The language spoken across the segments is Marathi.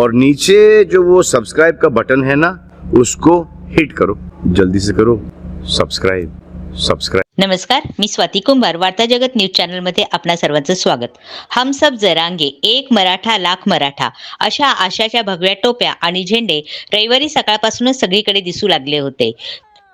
और नीचे जो वो सब्सक्राइब का बटन है ना उसको हिट करो। जल्दी से करो। सब्सक्राइब सब्सक्राइब नमस्कार मी स्वाती कुंभार वार्ता जगत न्यूज चॅनलमध्ये आपणा सर्वांचं स्वागत. हम सब जरांगे एक मराठा लाख मराठा अशा आशाच्या भगव्या टोप्या आणि झेंडे रविवारी सकाळपासूनच सगळीकडे दिसू लागले होते.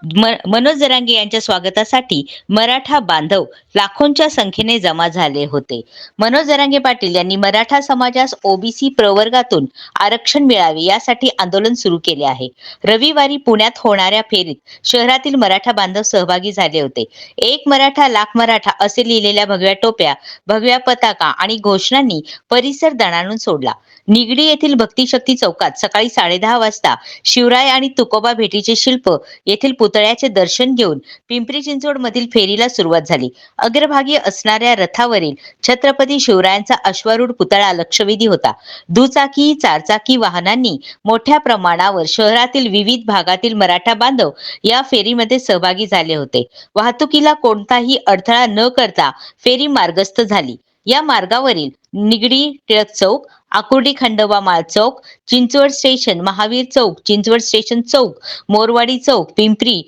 मनोज जरांगे यांच्या स्वागतासाठी मराठा बांधव लाखोंच्या संख्येने जमा झाले होते. मनोज जरांगे पाटील यांनी मराठा समाजास ओबीसी प्रवर्गातून आरक्षण मिळावे यासाठी आंदोलन सुरू केले आहे. रविवारी पुण्यात होणाऱ्या फेरीत शहरातील मराठा बांधव सहभागी झाले होते. एक मराठा लाख मराठा असे लिहिलेल्या भगव्या टोप्या भगव्या पताका आणि घोषणांनी परिसर दणाणून सोडला. निगडी येथील भक्तिशक्ती चौकात सकाळी साडेदहा वाजता शिवराय आणि तुकोबा भेटीचे शिल्प येथील पुतळ्याचे दर्शन घेऊन पिंपरी चिंचवड मधील फेरीला सुरुवात झाली. अग्रभागी असणाऱ्या रथावरील छत्रपती शिवरायांचा अश्वारूढ पुतळा लक्षवेधी होता. दुचाकी चारचाकी वाहनांनी मोठ्या प्रमाणावर शहरातील विविध भागातील मराठा बांधव या फेरीमध्ये सहभागी झाले होते. वाहतुकीला कोणताही अडथळा न करता फेरी मार्गस्थ झाली. या मार्गावरील निगडी टिळक चौक आकुर्डी खंडोबा माळ चौक चिंचवड स्टेशन महावीर चौक चिंचवड स्टेशन चौक मोरवाडी चौक पिंपरी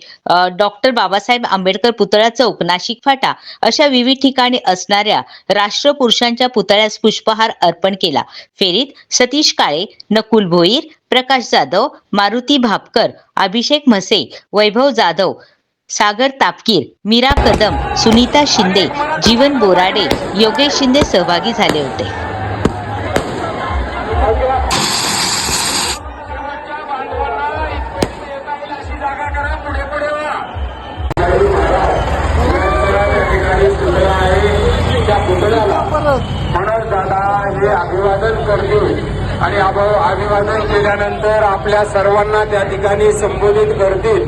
डॉक्टर बाबासाहेब आंबेडकर पुतळा चौक नाशिक फाटा अशा विविध ठिकाणी असणाऱ्या राष्ट्रपुरुषांच्या पुतळ्यास पुष्पहार अर्पण केला. फेरीत सतीश काळे नकुल भोईर प्रकाश जाधव मारुती भापकर अभिषेक म्हसे वैभव जाधव सागर तापकीर मीरा कदम सुनीता शिंदे जीवन बोराडे योगेश शिंदे सहभागी झाले होते. अभिवादन आणि अभिवादन केल्यानंतर आपल्या सर्वांना त्या ठिकाणी संबोधित करतील.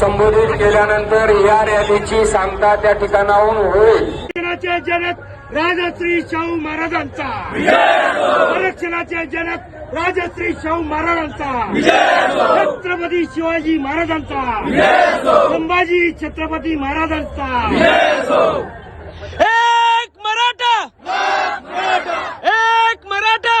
संबोधित केल्यानंतर या रॅलीची सांगता त्या ठिकाणाहून होईल. जनक राजश्री शाहू महाराजांचा. आरक्षणाचे जनक राजश्री शाहू महाराजांचा. छत्रपती शिवाजी महाराजांचा. संभाजी छत्रपती महाराजांचा एक मराठा एक मराठा